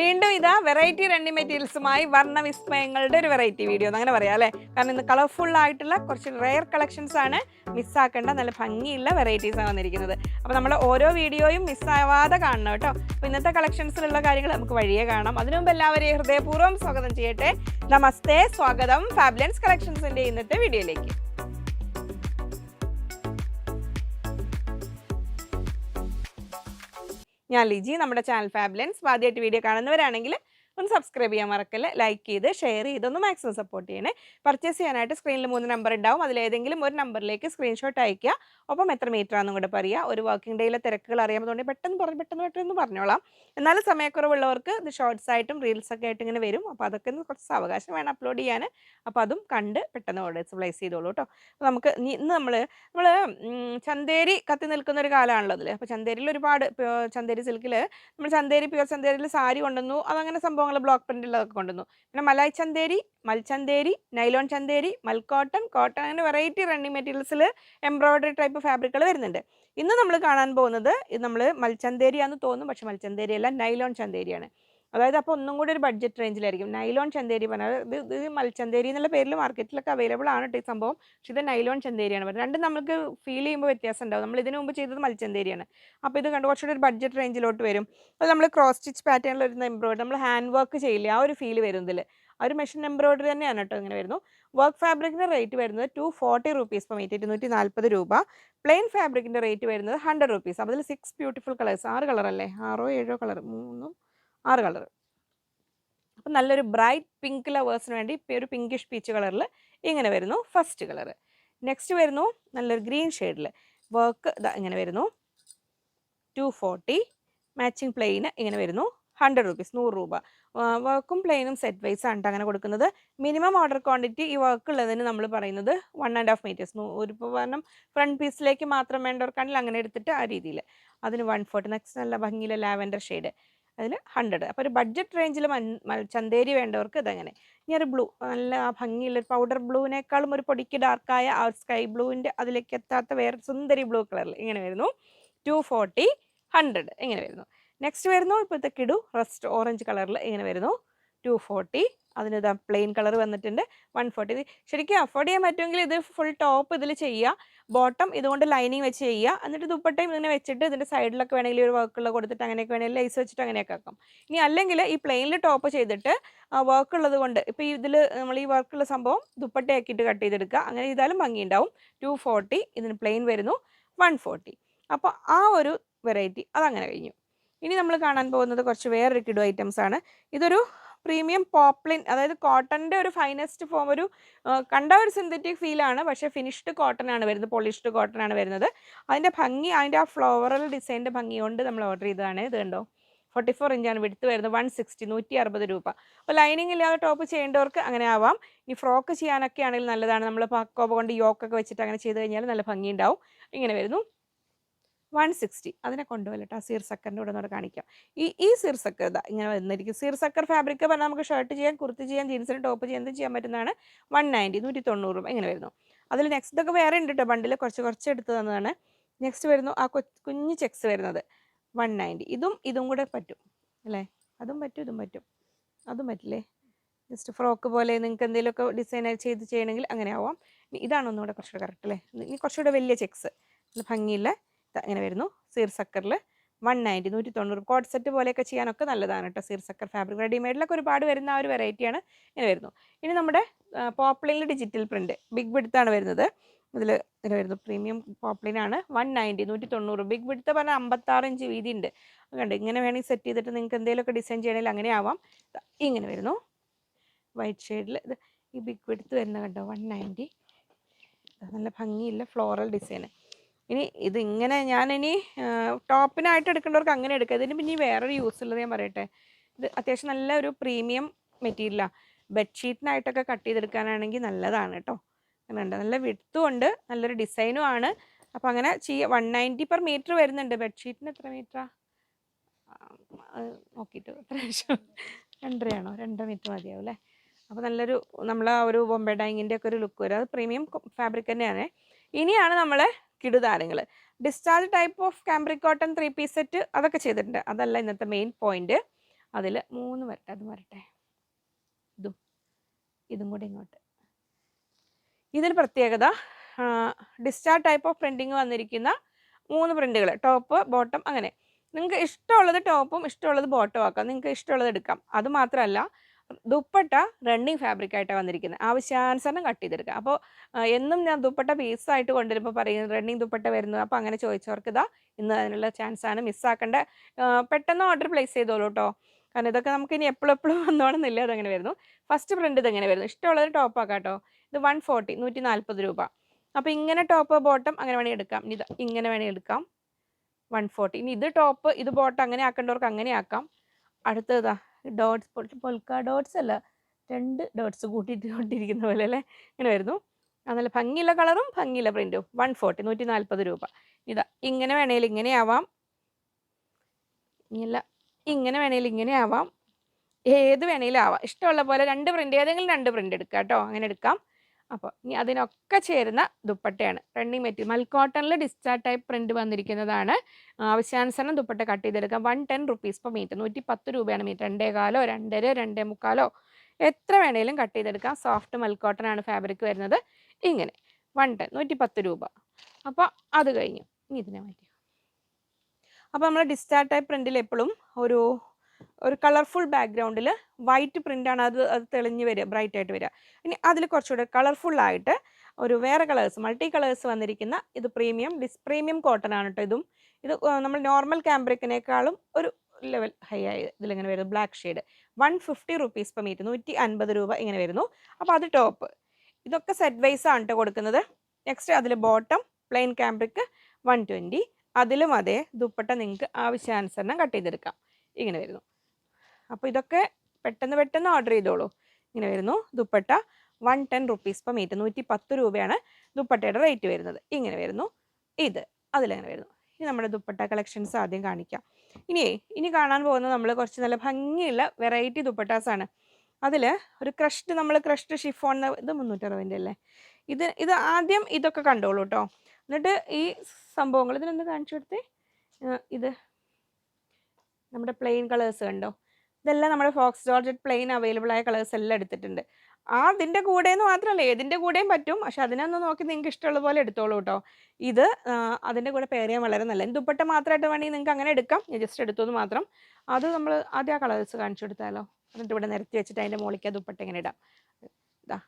വീണ്ടും ഇതാ variety runny മെറ്റീരിയൽസുമായി വർണവിസ്മയങ്ങളുടെ ഒരു വെറൈറ്റി വീഡിയോ അങ്ങനെ പറയാം അല്ലേ? കാരണം ഇന്ന് കളർഫുൾ ആയിട്ടുള്ള കുറച്ച് റെയർ കളക്ഷൻസ് ആണ് മിസ്സാക്കേണ്ട നല്ല ഭംഗിയുള്ള വെറൈറ്റീസ് ആണ് വന്നിരിക്കുന്നത്. അപ്പോൾ നമ്മൾ ഓരോ വീഡിയോയും മിസ്സാവാതെ കാണണം കേട്ടോ. അപ്പോൾ ഇന്നത്തെ കളക്ഷൻസിലുള്ള കാര്യങ്ങൾ നമുക്ക് വഴിയേ കാണാം. അതിനു മുമ്പ് എല്ലാവരെയും ഹൃദയപൂർവം സ്വാഗതം ചെയ്യട്ടെ. നമസ്തേ സ്വാഗതം. ഫാബ്ലൻസ് കളക്ഷൻസിന്റെ ഇന്നത്തെ വീഡിയോയിലേക്ക് ഞാൻ ലിജി നമ്മുടെ ചാനൽ ഫാബ്ലൻസ്. ആദ്യമായിട്ട് വീഡിയോ കാണുന്നവരാണെങ്കിൽ ഒന്ന് സബ്സ്ക്രൈബ് ചെയ്യാൻ മറക്കല്ല. ലൈക്ക് ചെയ്ത് ഷെയർ ചെയ്ത് ഒന്ന് മാക്സിമം സപ്പോർട്ട് ചെയ്യണേ. പർച്ചേസ് ചെയ്യാനായിട്ട് സ്ക്രീനിൽ മൂന്ന് നമ്പർ ഉണ്ടാവും അതിലേതെങ്കിലും ഒരു നമ്പറിലേക്ക് സ്ക്രീൻഷോട്ട് അയക്കുക ഒപ്പം എത്ര മീറ്റർ ആണെന്നും കൂടെ പറയുക ഒരു വർക്കിംഗ് ഡേയിലെ തിരക്കുകൾ അറിയാമെന്നുണ്ടെങ്കിൽ പെട്ടെന്ന് പറഞ്ഞ് പെട്ടെന്ന് പെട്ടെന്ന് പറഞ്ഞോളാം. എന്നാലും സമയക്കുറവുള്ളവർക്ക് ഇത് ഷോർട്സ് ആയിട്ടും റീൽസ് ഒക്കെ ആയിട്ട് ഇങ്ങനെ വരും. അപ്പോൾ അതൊക്കെ ഒന്ന് കുറച്ച് അവകാശം വേണം അപ്ലോഡ് ചെയ്യാൻ. അപ്പോൾ അതും കണ്ട് പെട്ടെന്ന് ഓർഡേഴ്സ് പ്ലേസ് ചെയ്തോളൂ കേട്ടോ. നമുക്ക് ഇനി- ഇന്ന് നമ്മൾ നമ്മൾ ചന്തേരി കത്തി നിൽക്കുന്ന ഒരു കാലമാണല്ലോ അതിൽ അപ്പോൾ ചന്തേരിയിൽ ഒരുപാട് ചന്തേരി സിൽക്കിൽ നമ്മൾ ചന്തേരി പ്യുവർ ചന്തേരിയിൽ സാരി കൊണ്ടുവന്നു. അതങ്ങനെ സംഭവങ്ങൾ ബ്ലോക്ക് പ്രിന്റുള്ളതൊക്കെ കൊണ്ടുവന്നു. പിന്നെ മലായ് ചന്തേരി മൽചന്തേരി നൈലോൺ ചന്തേരി മൽക്കോട്ടൺ കോട്ടൺ അങ്ങനെ വെറൈറ്റി റണ്ണിങ് മെറ്റീരിയൽസിൽ എംബ്രോയ്ഡറി ടൈപ്പ് ഫാബ്രിക്കുകൾ വരുന്നുണ്ട്. ഇന്ന് നമ്മൾ കാണാൻ പോകുന്നത് ഇത് നമ്മൾ മൽചന്തേരിയാന്ന് തോന്നും. പക്ഷെ മൽചന്തേരി അല്ല നൈലോൺ ചന്തേരിയാണ്. അതായത് അപ്പോൾ ഒന്നും കൂടി ഒരു ബഡ്ജറ്റ് റേഞ്ചിലായിരിക്കും നൈലോൺ ചന്തേരി പറഞ്ഞാൽ ഇത് ഇത് മൽചന്തേരി എന്നുള്ള പേരിൽ മാർക്കറ്റിലൊക്കെ അവൈലബിൾ ആണ് ഈ സംഭവം. പക്ഷേ ഇത് നൈലോൺ ചന്തേരിയാണ് പറയുന്നത് രണ്ടും നമുക്ക് ഫീൽ ചെയ്യുമ്പോൾ വ്യത്യാസം ഉണ്ടാവും നമ്മൾ ഇതിനു മുമ്പ് ചെയ്തത് മൽചന്തേരിയാണ് അപ്പോൾ ഇത് കണ്ട്? കുറച്ചുകൂടി ഒരു ബഡ്ജറ്റ് റേഞ്ചിലോട്ട് വരും. അത് നമ്മൾ ക്രോസ് സ്റ്റിച്ച് പാറ്റേണിൽ വരുന്ന എംബ്രോയിഡറി നമ്മൾ ഹാൻഡ് വർക്ക് ചെയ്യില്ല? ആ ഒരു ഫീൽ വരും ഇതിൽ ആ ഒരു മെഷീൻ എംബ്രോയിഡറി തന്നെയാണ് കേട്ടോ ഇങ്ങനെ വരുന്നു. വർക്ക് ഫാബ്രിക്കിന്റെ റേറ്റ് വരുന്നത് two forty rupees per metre ഇരുന്നൂറ്റി നാൽപ്പത് രൂപ പ്ലെയിൻ ഫാബ്രിക്കിന്റെ റേറ്റ് വരുന്നത് ഹൺഡ്രഡ് റുപ്പീസ് അപ്പോൾ അതിൽ സിക്സ് ബ്യൂട്ടിഫുൾ കളേഴ്സ് ആറ് കളറല്ലേ ആറോ ഏഴോ കളർ മൂന്നും ആറ് കളർ അപ്പം നല്ലൊരു ബ്രൈറ്റ് പിങ്ക് ലവേഴ്സിന് വേണ്ടി ഒരു പിങ്കിഷ് പീച്ച് കളറിൽ ഇങ്ങനെ വരുന്നു ഫസ്റ്റ് കളർ നെക്സ്റ്റ് വരുന്നു നല്ലൊരു ഗ്രീൻ ഷെയ്ഡിൽ വർക്ക് ഇങ്ങനെ വരുന്നു. Two forty. മാച്ചിങ് പ്ലെയിന് ഇങ്ങനെ വരുന്നു. ഹൺഡ്രഡ് റുപ്പീസ് നൂറ് രൂപ. വർക്കും പ്ലെയിനും സെറ്റ് വൈസ് ആണ് അങ്ങനെ കൊടുക്കുന്നത്. മിനിമം ഓർഡർ ക്വാണ്ടിറ്റി ഈ വർക്ക് ഉള്ളതിന് നമ്മൾ പറയുന്നത് വൺ ആൻഡ് ഹാഫ് മീറ്റേഴ്സ്. ഒരു കാരണം ഫ്രണ്ട് പീസിലേക്ക് മാത്രം വേണ്ടവർക്കാണെങ്കിൽ അങ്ങനെ എടുത്തിട്ട് ആ രീതിയിൽ അതിന് വൺ ഫോർട്ടി. നെക്സ്റ്റ് നല്ല ഭംഗിയിലെ ലാവൻഡർ ഷെയ്ഡ്. അതിന് ഹൺഡ്രഡ് അപ്പോൾ ഒരു ബഡ്ജറ്റ് റേഞ്ചിൽ ചന്തേരി വേണ്ടവർക്ക് ഇതങ്ങനെ. ഇനി ഒരു ബ്ലൂ നല്ല ഭംഗിയുള്ള പൗഡർ ബ്ലൂവിനേക്കാളും ഒരു പൊടിക്ക് ഡാർക്കായ ആ സ്കൈ ബ്ലൂവിന്റെ അതിലേക്ക് എത്താത്ത വേറെ സുന്ദരി ബ്ലൂ കളറിൽ ഇങ്ങനെ വരുന്നു. ടു ഫോർട്ടി ഹൺഡ്രഡ് ഇങ്ങനെ വരുന്നു. നെക്സ്റ്റ് വരുന്നു ഇപ്പോഴത്തെ കിടു റസ്റ്റ് ഓറഞ്ച് കളറിൽ ഇങ്ങനെ വരുന്നു. ടു ഫോർട്ടി അതിന് ഇതാ പ്ലെയിൻ കളർ വന്നിട്ടുണ്ട്. വൺ ഫോർട്ടി ഇത് ശരിക്കും അഫോർഡ് ചെയ്യാൻ പറ്റുമെങ്കിൽ ഇത് ഫുൾ ടോപ്പ് ഇതിൽ ചെയ്യുക. ബോട്ടം ഇതുകൊണ്ട് ലൈനിങ് വെച്ച് ചെയ്യുക. എന്നിട്ട് ദുപ്പട്ടയും ഇങ്ങനെ വെച്ചിട്ട് ഇതിന്റെ സൈഡിലൊക്കെ വേണമെങ്കിൽ ഒരു വർക്കുള്ള കൊടുത്തിട്ട് അങ്ങനെയൊക്കെ വേണമെങ്കിൽ ലൈസ് വെച്ചിട്ട് അങ്ങനെയൊക്കെ ആക്കാം ഇനി അല്ലെങ്കിൽ ഈ പ്ലെയിനിൽ ടോപ്പ് ചെയ്തിട്ട് വർക്ക് ഉള്ളത് കൊണ്ട് ഇപ്പോൾ ഇതിൽ നമ്മൾ ഈ വർക്കുള്ള സംഭവം ദുപ്പട്ടയാക്കിയിട്ട് കട്ട് ചെയ്തെടുക്കുക. അങ്ങനെ ചെയ്താലും ഭംഗി ഉണ്ടാവും ടു ഫോർട്ടി ഇതിന് പ്ലെയിൻ വരുന്നു. വൺ ഫോർട്ടി അപ്പോൾ ആ ഒരു വെറൈറ്റി അതങ്ങനെ കഴിഞ്ഞു. ഇനി നമ്മൾ കാണാൻ പോകുന്നത് കുറച്ച് വേറൊരു കിഡു ഐറ്റംസ് ആണ്. ഇതൊരു പ്രീമിയം പോപ്ലിൻ അതായത് കോട്ടന്റെ ഒരു ഫൈനസ്റ്റ് ഫോം ഒരു കണ്ട ഒരു സിന്തറ്റിക് ഫീലാണ് പക്ഷേ ഫിനിഷ്ഡ് കോട്ടൺ ആണ് വരുന്നത് പോളിഷ്ഡ് കോട്ടൺ ആണ് വരുന്നത്. അതിന്റെ ഭംഗി അതിന്റെ ആ ഫ്ലോറൽ ഡിസൈന്റെ ഭംഗി കൊണ്ട് നമ്മൾ ഓർഡർ ചെയ്തതാണ്. ഇത് കണ്ടോ? ഫോർട്ടി ഫോർ ഇഞ്ചാണ് വിടുത്ത് വരുന്നത് വൺ സിക്സ്റ്റി നൂറ്റി അറുപത് രൂപ. അപ്പോൾ ലൈനിങ് ഇല്ലാതെ ടോപ്പ് ചെയ്യേണ്ടവർക്ക് അങ്ങനെ ആവാം. ഈ ഫ്രോക്ക് ചെയ്യാനൊക്കെ ആണെങ്കിൽ നല്ലതാണ്. നമ്മൾ പക്കോപ കൊണ്ട് യോക്കൊക്കെ വെച്ചിട്ട് അങ്ങനെ ചെയ്ത് കഴിഞ്ഞാൽ നല്ല ഭംഗി ഉണ്ടാവും. ഇങ്ങനെ വരുന്നു. One sixty. അതിനെ കൊണ്ടുപോകല കേട്ടോ സീർ സക്കറിന്റെ കൂടെ നമ്മൾ കാണിക്കാം. ഈ ഈ സീർ സക്കർ ഇതാ ഇങ്ങനെ വന്നിരിക്കും സീർ സക്കർ ഫാബ്രിക് പറഞ്ഞാൽ നമുക്ക് ഷർട്ട് ചെയ്യാൻ കുർത്തി ചെയ്യാൻ ജീൻസിന് ടോപ്പ് ചെയ്യാൻ എന്തും ചെയ്യാൻ പറ്റുന്നതാണ് വൺ നയന്റി നൂറ്റി തൊണ്ണൂറ് ഇങ്ങനെ വരുന്നു. അതിൽ നെക്സ്റ്റ് ഇതൊക്കെ വേറെ ഉണ്ട് കേട്ടോ. ബണ്ടിൽ കുറച്ച് കുറച്ച് എടുത്ത് തന്നതാണ്. നെക്സ്റ്റ് വരുന്നു ആ കുഞ്ഞു ചെക്സ് വരുന്നത് വൺ നയന്റി. ഇതും ഇതും കൂടെ പറ്റും അല്ലേ? അതും പറ്റും ഇതും പറ്റും. അതും പറ്റില്ലേ? ജസ്റ്റ് ഫ്രോക്ക് പോലെ നിങ്ങൾക്ക് എന്തെങ്കിലുമൊക്കെ ഡിസൈൻ ചെയ്ത് ചെയ്യണമെങ്കിൽ അങ്ങനെ ആവാം. ഇതാണ് ഒന്നുകൂടെ കുറച്ചുകൂടെ കറക്റ്റ് അല്ലേ? ഇനി കുറച്ചുകൂടെ വലിയ ചെക്സ്. ഭംഗിയില്ല ദാ ഇങ്ങനെ വരുന്നു. സീർ സക്കറിൽ വൺ നയന്റി നൂറ്റി തൊണ്ണൂറ് കോഡ് സെറ്റ് പോലെയൊക്കെ ചെയ്യാനൊക്കെ നല്ലതാണ് കേട്ടോ സീർ സക്കർ ഫാബ്രിക്. റെഡിമെയ്ഡിലൊക്കെ ഒരുപാട് വരുന്ന ആ ഒരു വെറൈറ്റിയാണ് ഇങ്ങനെ വരുന്നു. ഇനി നമ്മുടെ പോപ്ലിനിൽ ഡിജിറ്റൽ പ്രിന്റ് ബിഗ് ബിഡ്ത്താണ് വരുന്നത്. ഇതിൽ ഇതിൽ വരുന്നു. പ്രീമിയം പോപ്ലിനാണ് വൺ നയന്റി നൂറ്റി തൊണ്ണൂറ് ബിഗ് ബിഡ്ത്ത് പറഞ്ഞാൽ അമ്പത്താറ് ഇഞ്ച് വീതി ഉണ്ട് കണ്ട്? ഇങ്ങനെ വേണമെങ്കിൽ സെറ്റ് ചെയ്തിട്ട് നിങ്ങൾക്ക് എന്തെങ്കിലുമൊക്കെ ഡിസൈൻ ചെയ്യണമെങ്കിൽ അങ്ങനെ ആവാം. ഇങ്ങനെ വരുന്നു. വൈറ്റ് ഷെയ്ഡിൽ ഇത് ഈ ബിഗ് ബിഡ്ത്ത് വരുന്ന കണ്ടോ? വൺ നയന്റി നല്ല ഭംഗിയില്ല. ഫ്ലോറൽ ഡിസൈൻ ഇനി ഇതിങ്ങനെ ഞാനിനി ടോപ്പിനായിട്ട് എടുക്കേണ്ടവർക്ക് അങ്ങനെ എടുക്കുക ഇതിന് പിന്നെ വേറൊരു യൂസ് ഉള്ളത് ഞാൻ പറയട്ടെ. ഇത് അത്യാവശ്യം നല്ല ഒരു പ്രീമിയം മെറ്റീരിയലാണ് ബെഡ്ഷീറ്റിനായിട്ടൊക്കെ കട്ട് ചെയ്തെടുക്കാനാണെങ്കിൽ നല്ലതാണ് കേട്ടോ. അങ്ങനെയുണ്ട്. നല്ല വിടുത്തും ഉണ്ട്. നല്ലൊരു ഡിസൈനും ആണ്. അപ്പോൾ അങ്ങനെ ചെയ്യുക വൺ നയന്റി പെർ മീറ്റർ വരുന്നുണ്ട്. ബെഡ്ഷീറ്റിന് എത്ര മീറ്ററാണ് നോക്കിയിട്ട് എത്ര രണ്ടരയാണോ? രണ്ടര മീറ്റർ മതിയാവും അല്ലേ? അപ്പോൾ നല്ലൊരു നമ്മൾ ഒരു ബോംബെ ഡൈങ്ങിന്റെ ഒക്കെ ഒരു ലുക്ക് വരും. അത് പ്രീമിയം ഫാബ്രിക് തന്നെയാണ്. ഇനിയാണ് നമ്മളെ കിടുതാരങ്ങൾ discharge type of cambric cotton three piece set അതൊക്കെ ചെയ്തിട്ടുണ്ട്. അതല്ല ഇന്നത്തെ മെയിൻ പോയിന്റ് അതിൽ മൂന്ന് വരട്ടെ അത് വരട്ടെ. ഇതും ഇതും കൂടി ഇങ്ങോട്ട്. ഇതിൽ പ്രത്യേകത ഡിസ്ചാർജ് ടൈപ്പ് ഓഫ് പ്രിന്റിങ് വന്നിരിക്കുന്ന മൂന്ന് പ്രിന്റുകൾ ടോപ്പ് ബോട്ടം അങ്ങനെ. നിങ്ങൾക്ക് ഇഷ്ടമുള്ളത് ടോപ്പും ഇഷ്ടമുള്ളത് ബോട്ടം ആക്കാം. നിങ്ങൾക്ക് ഇഷ്ടമുള്ളത് എടുക്കാം. അത് മാത്രമല്ല ദുപ്പട്ട റണ്ണിങ് ഫാബ്രിക് വന്നിരിക്കുന്നത് ആവശ്യാനുസരണം കട്ട് ചെയ്തെടുക്കുക അപ്പോൾ എന്നും ഞാൻ ദുപ്പട്ട പീസായിട്ട് കൊണ്ടുവരുമ്പോൾ പറയും റണ്ണിങ് ദുപ്പട്ട വരുന്നു. അപ്പോൾ അങ്ങനെ ചോദിച്ചവർക്ക് ഇതാ ഇന്ന് അതിനുള്ള ചാൻസാണ് മിസ്സാക്കേണ്ട പെട്ടെന്ന് ഓർഡർ പ്ലേസ് ചെയ്തോളൂ കേട്ടോ കാരണം ഇതൊക്കെ നമുക്ക് ഇനി എപ്പോഴും എപ്പോഴും വന്നോണമെന്നില്ല അതങ്ങനെ വരുന്നു. ഫസ്റ്റ് പ്രിന്റ് ഇതെങ്ങനെ വരുന്നു. ഇഷ്ടമുള്ളത് ടോപ്പ് ആക്കാം കേട്ടോ ഇത് വൺ ഫോർട്ടി നൂറ്റി നാൽപ്പത് രൂപ. അപ്പോൾ ഇങ്ങനെ ടോപ്പ് ബോട്ടം അങ്ങനെ വേണമെങ്കിൽ എടുക്കാം. ഇത് ഇങ്ങനെ വേണമെങ്കിൽ എടുക്കാം. വൺ ഫോർട്ടി ഇനി ഇത് ടോപ്പ് ഇത് ബോട്ടം അങ്ങനെ ആക്കേണ്ടവർക്ക് അങ്ങനെ ആക്കാം. അടുത്തതാ ഡോട്ട്സ് പൊൽക്ക ഡോട്ട്സ് അല്ല രണ്ട് ഡോട്ട്സ് കൂട്ടിയിട്ട് കൊണ്ടിരിക്കുന്ന പോലെ അല്ലേ? ഇങ്ങനെ വരുന്നു. നല്ല ഭംഗിയുള്ള കളറും ഭംഗിയുള്ള പ്രിന്റും വൺ ഫോർട്ടി നൂറ്റി നാൽപ്പത് രൂപ. ഇതാ ഇങ്ങനെ വേണേൽ ഇങ്ങനെ ആവാം. ഇല്ല ഇങ്ങനെ വേണേൽ ഇങ്ങനെ ആവാം. ഏത് വേണേലും ആവാം. ഇഷ്ടമുള്ള പോലെ രണ്ട് പ്രിന്റ് ഏതെങ്കിലും രണ്ട് പ്രിന്റ് എടുക്കാം കേട്ടോ. അങ്ങനെ എടുക്കാം. അപ്പോൾ ഇനി അതിനൊക്കെ ചേരുന്ന ദുപ്പട്ടയാണ്. റണ്ണിങ് മെറ്റീരിയൽ മൽക്കോട്ടണിൽ ഡിസ്ചാർജ് ടൈപ്പ് പ്രിന്റ് വന്നിരിക്കുന്നതാണ്. ആവശ്യാനുസരണം ദുപ്പട്ട കട്ട് ചെയ്തെടുക്കാം. One ten rupees per metre നൂറ്റി പത്ത് രൂപയാണ് മീറ്റർ രണ്ടേ കാലോ രണ്ടര രണ്ടേ മുക്കാലോ. എത്ര വേണേലും കട്ട് ചെയ്തെടുക്കാം. സോഫ്റ്റ് മൽക്കോട്ടൺ ആണ് ഫാബ്രിക് വരുന്നത്. ഇങ്ങനെ. വൺ ടെൻ നൂറ്റി പത്ത് രൂപ. അപ്പോൾ അത് കഴിഞ്ഞു. ഇനി ഇതിനെ മാറ്റി അപ്പോൾ നമ്മൾ ഡിസ്ചാർജ് ടൈപ്പ് പ്രിന്റിൽ എപ്പോഴും ഒരു ഒരു കളർഫുൾ ബാക്ക്ഗ്രൗണ്ടിൽ വൈറ്റ് പ്രിന്റാണ് അത് അത് തെളിഞ്ഞ് വരിക ബ്രൈറ്റ് ആയിട്ട് വരിക. ഇനി അതിൽ കുറച്ചുകൂടെ കളർഫുള്ളായിട്ട് ഒരു വേറെ കളേഴ്സ് മൾട്ടി കളേഴ്സ് വന്നിരിക്കുന്ന ഇത് പ്രീമിയം ഡിസ് പ്രീമിയം കോട്ടൺ ആണ് കേട്ടോ ഇതും. ഇത് നമ്മൾ നോർമൽ ക്യാമ്പ്രിക്കിനേക്കാളും ഒരു ലെവൽ ഹൈ ആയി ഇതിലിങ്ങനെ വരുന്നു black shade one fifty rupees per metre നൂറ്റി അൻപത് രൂപ ഇങ്ങനെ വരുന്നു. അപ്പോൾ അത് ടോപ്പ് ഇതൊക്കെ സെറ്റ് വൈസ് ആണ് കേട്ടോ കൊടുക്കുന്നത്. നെക്സ്റ്റ് അതിൽ bottom plain cambric one twenty അതിലും അതേ ദുപ്പട്ട നിങ്ങൾക്ക് ആവശ്യാനുസരണം കട്ട് ചെയ്തെടുക്കാം. ഇങ്ങനെ വരുന്നു. അപ്പോൾ ഇതൊക്കെ പെട്ടെന്ന് പെട്ടെന്ന് ഓർഡർ ചെയ്തോളൂ. ഇങ്ങനെ വരുന്നു. Dupatta one ten rupees per metre നൂറ്റി പത്ത് രൂപയാണ് ദുപ്പട്ടയുടെ റേറ്റ് വരുന്നത്. ഇങ്ങനെ വരുന്നു. ഇത് അതിലങ്ങനെ വരുന്നു. ഇനി നമ്മുടെ ദുപ്പട്ട കളക്ഷൻസ് ആദ്യം കാണിക്കാം. ഇനിയേ ഇനി കാണാൻ പോകുന്നത് നമ്മൾ കുറച്ച് നല്ല ഭംഗിയുള്ള വെറൈറ്റി ദുപ്പട്ടാസാണ് അതിൽ ഒരു ക്രഷ്ഡ് നമ്മൾ ക്രഷ്ഡ് ഷിഫോൺ ഇത് മുന്നൂറ്ററുപതിന്റെ അല്ലേ? ഇത് ഇത് ആദ്യം ഇതൊക്കെ കണ്ടോളൂ കേട്ടോ എന്നിട്ട് ഈ സംഭവങ്ങൾ ഇതിനൊന്ന് കാണിച്ചു കൊടുത്തേ. ഇത് നമ്മുടെ പ്ലെയിൻ കളേഴ്സ് കണ്ടോ? ഇതെല്ലാം നമ്മുടെ ഫോക്സ് ജോർജറ്റ് പ്ലെയിൻ അവൈലബിൾ ആയ കളേഴ്സ് എല്ലാം എടുത്തിട്ടുണ്ട്. ആ അതിന്റെ എന്ന് മാത്രമല്ല ഏതിന്റെ കൂടെയും പറ്റും. പക്ഷെ അതിനൊന്ന് നോക്കി നിങ്ങൾക്ക് ഇഷ്ടമുള്ള പോലെ എടുത്തോളൂ കേട്ടോ ഇത് അതിന്റെ കൂടെ പേര് ചെയ്യാൻ വളരെ നല്ല ദുപ്പട്ട മാത്രമായിട്ട് വേണമെങ്കിൽ നിങ്ങൾക്ക് അങ്ങനെ എടുക്കാം. ഞാൻ ജസ്റ്റ് എടുത്തത് മാത്രം. അത് നമ്മൾ ആദ്യം ആ കളേഴ്സ് കാണിച്ചു കൊടുത്താലോ? എന്നിട്ട് ഇവിടെ നിരത്തി വെച്ചിട്ട് അതിന്റെ മുകളിലേക്ക് ദുപ്പട്ട ഇങ്ങനെ ഇടാം. ഇതാ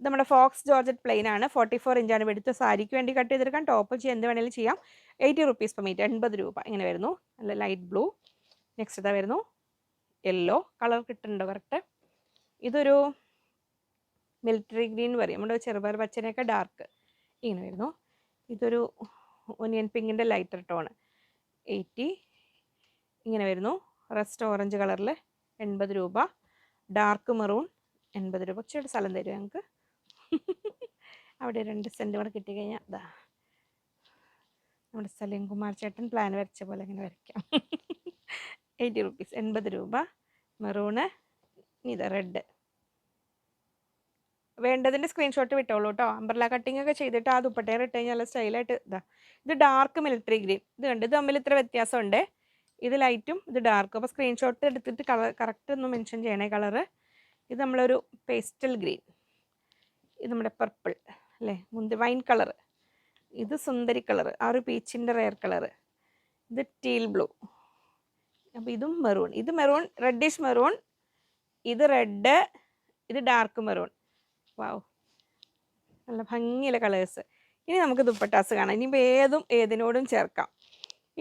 ഇത് നമ്മുടെ ഫോക്സ് ജോർജറ്റ് പ്ലെയിൻ ആണ്. ഫോർട്ടി ഫോർ ഇഞ്ചാണ് എടുത്ത് സാരിക്ക് വേണ്ടി കട്ട് ചെയ്തെടുക്കാം. ടോപ്പ് ചെയ്യാൻ എന്ത് വേണമെങ്കിലും ചെയ്യാം. എയ്റ്റി റുപ്പീസ് പെർ മീറ്റർ എൺപത് രൂപ. ഇങ്ങനെ വരുന്നു. നല്ല ലൈറ്റ് ബ്ലൂ നെക്സ്റ്റ് ഇതാ വരുന്നു. യെല്ലോ കളർ കിട്ടുന്നുണ്ടോ കറക്റ്റ് ഇതൊരു മിലിറ്ററി ഗ്രീൻ പറയും നമ്മുടെ ചെറുപയർ പച്ചനെയൊക്കെ ഡാർക്ക് ഇങ്ങനെ വരുന്നു. ഇതൊരു ഒനിയൻ പിങ്കിന്റെ ലൈറ്റർ ടോണ് എയ്റ്റി ഇങ്ങനെ വരുന്നു. റെസ്റ്റ് ഓറഞ്ച് കളറിൽ എൺപത് രൂപ. ഡാർക്ക് മെറൂൺ എൺപത് രൂപ. കുറച്ചുകൂടെ സ്ഥലം തരും ഞങ്ങൾക്ക് അവിടെ രണ്ട് സെന്റ് കൂടെ കിട്ടിക്കഴിഞ്ഞാൽ അതാ നമ്മുടെ സലീം കുമാർ ചേട്ടൻ പ്ലാൻ വരച്ച പോലെ ഇങ്ങനെ വരയ്ക്കാം. Eighty rupees. എൺപത് രൂപ. മെറൂണ് ഇത് റെഡ്. വേണ്ടതിന്റെ സ്ക്രീൻഷോട്ട് വിട്ടോളൂ കേട്ടോ അമ്പർല കട്ടിംഗ് ഒക്കെ ചെയ്തിട്ട് ആ ദുപ്പട്ടയിൽ ഇട്ട് കഴിഞ്ഞാൽ സ്റ്റൈലായിട്ട് ഇതാ. ഇത് ഡാർക്ക് മിലിറ്ററി ഗ്രീൻ ഇത് കണ്ട് ഇത് തമ്മിൽ ഇത്ര വ്യത്യാസമുണ്ട്. ഇത് ലൈറ്റും ഇത് ഡാർക്കും അപ്പോൾ സ്ക്രീൻഷോട്ട് എടുത്തിട്ട് കളർ കറക്റ്റ് ഒന്ന് മെൻഷൻ ചെയ്യണേ കളറ് ഇത് നമ്മളൊരു പേസ്റ്റൽ ഗ്രീൻ ഇത് നമ്മുടെ പർപ്പിൾ അല്ലേ? മുന്തി വൈൻ കളറ് ഇത് സുന്ദരി കളറ് ആ ഒരു പീച്ചിന്റെ റെയർ കളറ് ഇത് ടീൽ ബ്ലൂ അപ്പോൾ ഇതും മെറൂൺ ഇത് മെറൂൺ റെഡിഷ് മെറൂൺ ഇത് റെഡ് ഇത് ഡാർക്ക് മെറൂൺ വാവ് നല്ല ഭംഗിയുള്ള കളേഴ്സ് ഇനി നമുക്ക് ദുപ്പട്ടാസ് കാണാം. ഇനിയിപ്പോൾ ഏതും ഏതിനോടും ചേർക്കാം.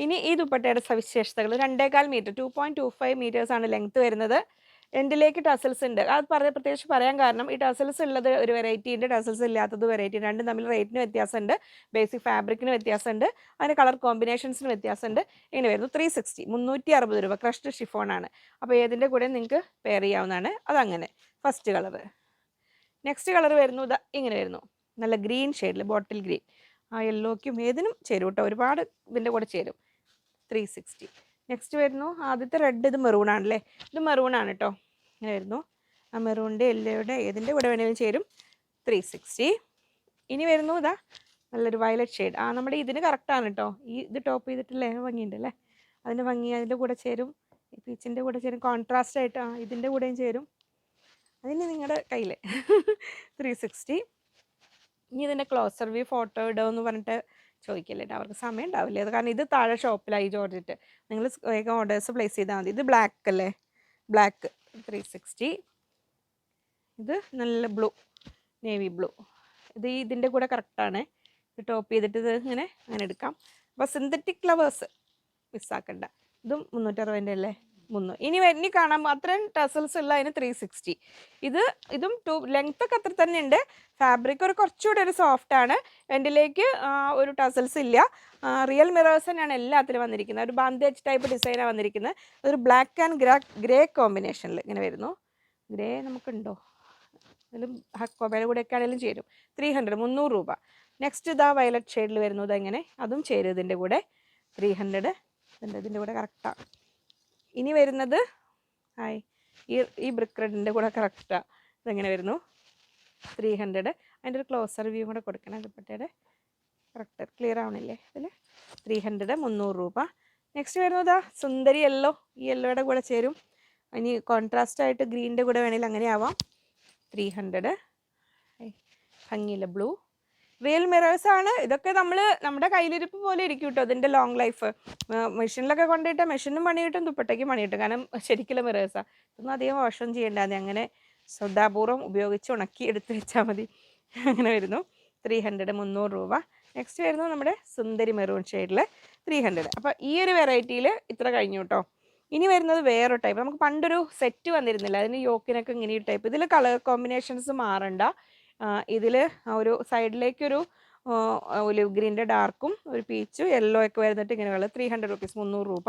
ഇനി ഈ ദുപ്പട്ടയുടെ സവിശേഷതകൾ രണ്ടേകാൽ metre two point two five മീറ്റേഴ്സാണ് length വരുന്നത്. എൻഡിലേക്ക് ടസൽസ് ഉണ്ട്. അത് പറഞ്ഞ പ്രത്യേകിച്ച് പറയാൻ കാരണം ഈ ടസൽസ് ഉള്ളത് ഒരു വെറൈറ്റി ഉണ്ട് ടസൽസ് ഇല്ലാത്തത് വെറൈറ്റി രണ്ടും തമ്മിൽ റേറ്റിന് വ്യത്യാസമുണ്ട്. ബേസിക് ഫാബ്രിക്കിന് വ്യത്യാസമുണ്ട്. അതിന് കളർ കോമ്പിനേഷൻസിന് വ്യത്യാസമുണ്ട്. ഇങ്ങനെ വരുന്നു. ത്രീ സിക്സ്റ്റി മുന്നൂറ്റി അറുപത് രൂപ ക്രഷ്ഡ് ഷിഫോണാണ് അപ്പോൾ ഏതിന്റെ കൂടെ നിങ്ങൾക്ക് പെയർ ചെയ്യാവുന്നതാണ്. അതങ്ങനെ. ഫസ്റ്റ് കളർ നെക്സ്റ്റ് കളർ വരുന്നു. ഇതാ ഇങ്ങനെ വരുന്നു. നല്ല ഗ്രീൻ ഷെയ്ഡിൽ ബോട്ടിൽ ഗ്രീൻ ആ യെല്ലോയ്ക്കും ഏതിനും ചേരും കേട്ടോ. ഒരുപാട് ഇതിന്റെ കൂടെ ചേരും. ത്രീ സിക്സ്റ്റി നെക്സ്റ്റ് വരുന്നു. ആദ്യത്തെ റെഡ് ഇത് മെറൂൺ ആണല്ലേ? ഇത് മെറൂൺ ആണ് കേട്ടോ ഇങ്ങനെ വരുന്നു. ആ മെറൂണിന്റെ എല്ലോയുടെ ഏതിന്റെ കൂടെ വേണമെങ്കിലും ചേരും? ത്രീ സിക്സ്റ്റി ഇനി വരുന്നു ഇതാ നല്ലൊരു വയലറ്റ് ഷെയ്ഡ് ആ നമ്മുടെ ഇതിന് കറക്റ്റാണ് കേട്ടോ ഈ ഇത് ടോപ്പ് ചെയ്തിട്ടല്ലേ? ഭംഗിയുണ്ട് അല്ലേ അതിന്റെ ഭംഗി അതിന്റെ കൂടെ ചേരും. പീച്ചിന്റെ കൂടെ ചേരും. കോൺട്രാസ്റ്റ് ആയിട്ട് ആ ഇതിന്റെ കൂടെയും ചേരും. അതിന് നിങ്ങളുടെ കയ്യിൽ ത്രീ സിക്സ്റ്റി ഇനി ഇതിന്റെ ക്ലോസർ വ്യൂ ഫോട്ടോ ഇടുക എന്ന് പറഞ്ഞിട്ട് ചോദിക്കില്ല? അവർക്ക് സമയം ഉണ്ടാവില്ല? അത് കാരണം ഇത് താഴെ ഷോപ്പിലായി ചോദിച്ചിട്ട് നിങ്ങൾ വേഗം ഓർഡേഴ്സ് പ്ലേസ് ചെയ്താൽ മതി. ഇത് ബ്ലാക്ക് അല്ലേ? Black three sixty. ഇത് നല്ല ബ്ലൂ നേവി ബ്ലൂ. ഇത് ഇതിന്റെ കൂടെ കറക്റ്റാണ്. ഇത് ടോപ്പ് ചെയ്തിട്ട് ഇത് ഇങ്ങനെ അങ്ങനെ എടുക്കാം. അപ്പോൾ സിന്തറ്റിക് ഫ്ലവേഴ്സ് മിസ്സാക്കണ്ട. ഇതും മുന്നൂറ്ററുപതിന്റെ അല്ലേ? മുന്നൂ. ഇനി ഇനി കാണാൻ അത്രയും ടസൽസ് ഉള്ള അതിന് ത്രീ സിക്സ്റ്റി ഇത് ഇതും ടു ലെങ്ത് ഒക്കെ അത്ര തന്നെ ഉണ്ട്. ഫാബ്രിക് ഒരു കുറച്ചുകൂടെ ഒരു സോഫ്റ്റ് ആണ്. എന്റെലേക്ക് ഒരു ടസൽസ് ഇല്ല. റിയൽ മിറേഴ്സ് തന്നെയാണ് എല്ലാത്തിലും വന്നിരിക്കുന്നത്. ഒരു ബാന്തേജ് ടൈപ്പ് ഡിസൈനാണ് വന്നിരിക്കുന്നത്. അതൊരു ബ്ലാക്ക് ആൻഡ് ഗ്രാ ഗ്രേ കോമ്പിനേഷനിൽ ഇങ്ങനെ വരുന്നു. ഗ്രേ നമുക്കുണ്ടോ? അതിലും ഹക്കോബയുടെ കൂടെയൊക്കെ ആണെങ്കിലും ചേരും. ത്രീ ഹൺഡ്രഡ് മുന്നൂറ് രൂപ. നെക്സ്റ്റ് ഇതാ വയലറ്റ് ഷെയ്ഡിൽ വരുന്നത് എങ്ങനെ? അതും ചേരും ഇതിന്റെ കൂടെ. ത്രീ ഹൺഡ്രഡ് ഇതിന്റെ കൂടെ കറക്റ്റാണ് ഇനി വരുന്നത് ഹായ് ഈ ഈ ബ്രിക്ക് റെഡിന്റെ കൂടെ കറക്റ്റാണ് ഇതെങ്ങനെ വരുന്നു? ത്രീ ഹൺഡ്രഡ് അതിന്റെ ഒരു ക്ലോസർ വ്യൂ കൂടെ കൊടുക്കണം ദുപ്പട്ടയുടെ. കറക്റ്റ് ക്ലിയർ ആവണില്ലേ ഇതിൽ ത്രീ ഹൺഡ്രഡ് മുന്നൂറ് രൂപ. നെക്സ്റ്റ് വരുന്നതാ സുന്ദരി യെല്ലോ ഈ യെല്ലോയുടെ കൂടെ ചേരും. ഇനി കോൺട്രാസ്റ്റ് ആയിട്ട് ഗ്രീനിന്റെ കൂടെ വേണമെങ്കിൽ അങ്ങനെ ആവാം. ത്രീ ഹൺഡ്രഡ് ഭംഗിയില്ല ബ്ലൂ റിയൽ മിറേഴ്സ് ആണ്. ഇതൊക്കെ നമ്മൾ നമ്മുടെ കയ്യിലിരിപ്പ് പോലെ ഇരിക്കും കേട്ടോ അതിന്റെ ലോങ് ലൈഫ് മെഷീനിലൊക്കെ കൊണ്ടിട്ട് മെഷീനും പണി കിട്ടും ദുപ്പട്ടയ്ക്കും പണി കിട്ടും കാരണം ശരിക്കുള്ള മിറേഴ്സാണ് ഇതൊന്നും അധികം വാഷം ചെയ്യേണ്ടത് അങ്ങനെ ശ്രദ്ധാപൂർവം ഉപയോഗിച്ച് ഉണക്കി എടുത്ത് വെച്ചാൽ മതി. അങ്ങനെ വരുന്നു. ത്രീ ഹൺഡ്രഡ് മുന്നൂറ് രൂപ. നെക്സ്റ്റ് വരുന്നു നമ്മുടെ സുന്ദരി മെറൂൺ ഷെയ്ഡിൽ ത്രീ ഹൺഡ്രഡ് അപ്പോൾ ഈ ഒരു വെറൈറ്റിയിൽ ഇത്ര കഴിഞ്ഞു കേട്ടോ. ഇനി വരുന്നത് വേറൊരു ടൈപ്പ് നമുക്ക് പണ്ടൊരു സെറ്റ് വന്നിരുന്നില്ല. അതിന് യോക്കിനൊക്കെ ഇങ്ങനെ ഒരു ടൈപ്പ് ഇതിൽ കളർ കോമ്പിനേഷൻസ് മാറണ്ട. ഇതിൽ ഒരു സൈഡിലേക്കൊരു ഒലിവ് ഗ്രീന്റെ ഡാർക്കും ഒരു പീച്ചും യെല്ലോ ഒക്കെ വരുന്നിട്ട് ഇങ്ങനെ കളർ ത്രീ ഹൺഡ്രഡ് റുപ്പീസ് മുന്നൂറ് രൂപ.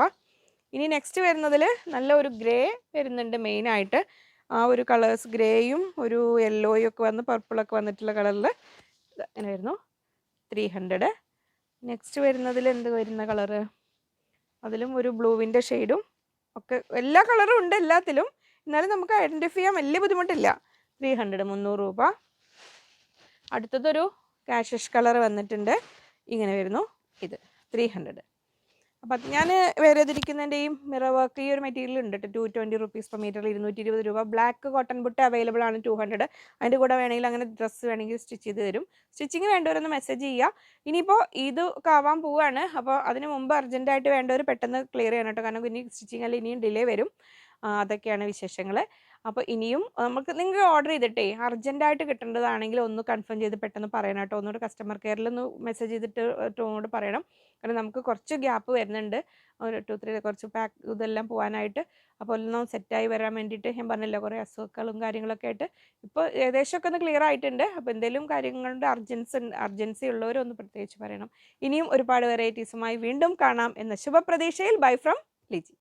ഇനി നെക്സ്റ്റ് വരുന്നതിൽ നല്ല ഒരു ഗ്രേ വരുന്നുണ്ട് മെയിനായിട്ട് ആ ഒരു കളേഴ്സ് ഗ്രേയും ഒരു യെല്ലോയും ഒക്കെ വന്ന് പർപ്പിളൊക്കെ വന്നിട്ടുള്ള കളറിൽ എങ്ങനെ വരുന്നു? ത്രീ ഹൺഡ്രഡ് നെക്സ്റ്റ് വരുന്നതിൽ എന്ത് വരുന്ന കളറ് അതിലും ഒരു ബ്ലൂവിന്റെ ഷെയ്ഡും ഒക്കെ എല്ലാ കളറും ഉണ്ട് എല്ലാത്തിലും. എന്നാലും നമുക്ക് ഐഡന്റിഫൈ ചെയ്യാൻ വലിയ ബുദ്ധിമുട്ടില്ല. ത്രീ ഹൺഡ്രഡ് മുന്നൂറ് രൂപ. അടുത്തതൊരു കാഷഷ് കളർ വന്നിട്ടുണ്ട്. ഇങ്ങനെ വരുന്നു. ഇത് ത്രീ ഹൺഡ്രഡ് അപ്പം ഞാൻ വേറെതിരിക്കുന്നതിന്റെയും മിറ വർക്ക് ഈ ഒരു മെറ്റീരിയൽ ഉണ്ട് കേട്ടോ. ടു ട്വന്റി റുപ്പീസ് പെർ മീറ്ററിൽ ഇരുന്നൂറ്റി ഇരുപത് രൂപ. ബ്ലാക്ക് കോട്ടൺ ബുട്ട് അവൈലബിൾ ആണ് ടു ഹൺഡ്രഡ് അതിന്റെ കൂടെ വേണമെങ്കിൽ അങ്ങനെ ഡ്രസ്സ് വേണമെങ്കിൽ സ്റ്റിച്ച് ചെയ്ത് തരും. സ്റ്റിച്ചിങ് വേണ്ടവരൊന്ന് മെസ്സേജ് ചെയ്യുക ഇനിയിപ്പോൾ ഇത് ആവാൻ പോവുകയാണ് അപ്പോൾ അതിന് മുമ്പ് അർജന്റായിട്ട് വേണ്ടവർ പെട്ടെന്ന് ക്ലിയർ ചെയ്യണം കേട്ടോ. കാരണം ഇനി സ്റ്റിച്ചിങ് അല്ലെങ്കിൽ ഇനിയും ഡിലേ വരും. അതൊക്കെയാണ് വിശേഷങ്ങൾ അപ്പോൾ ഇനിയും നമുക്ക് നിങ്ങൾ ഓർഡർ ചെയ്തിട്ടേ അർജന്റായിട്ട് കിട്ടേണ്ടതാണെങ്കിൽ ഒന്ന് കൺഫേം ചെയ്ത് പെട്ടെന്ന് പറയണം കേട്ടോ. ഒന്നുകൂടെ കസ്റ്റമർ കെയറിൽ ഒന്ന് മെസ്സേജ് ചെയ്തിട്ട് ടോണോട് പറയണം. കാരണം നമുക്ക് കുറച്ച് ഗ്യാപ്പ് വരുന്നുണ്ട്. ഒരു ടു ത്രീ കുറച്ച് പാക്ക് ഇതെല്ലാം പോകാനായിട്ട് അപ്പോൾ ഒന്നും സെറ്റായി വരാൻ വേണ്ടിയിട്ട് ഞാൻ പറഞ്ഞല്ലോ കുറേ അസുഖങ്ങളും കാര്യങ്ങളൊക്കെ ആയിട്ട്. ഇപ്പോൾ ഏകദേശമൊക്കെ ഒന്ന് ക്ലിയർ ആയിട്ടുണ്ട്. അപ്പോൾ എന്തെങ്കിലും കാര്യങ്ങളുടെ അർജൻസ് അർജൻസി ഉള്ളവരൊന്ന് പ്രത്യേകിച്ച് പറയണം. ഇനിയും ഒരുപാട് വെറൈറ്റീസുമായി വീണ്ടും കാണാം എന്ന ശുഭപ്രതീക്ഷയിൽ. Bye from Liji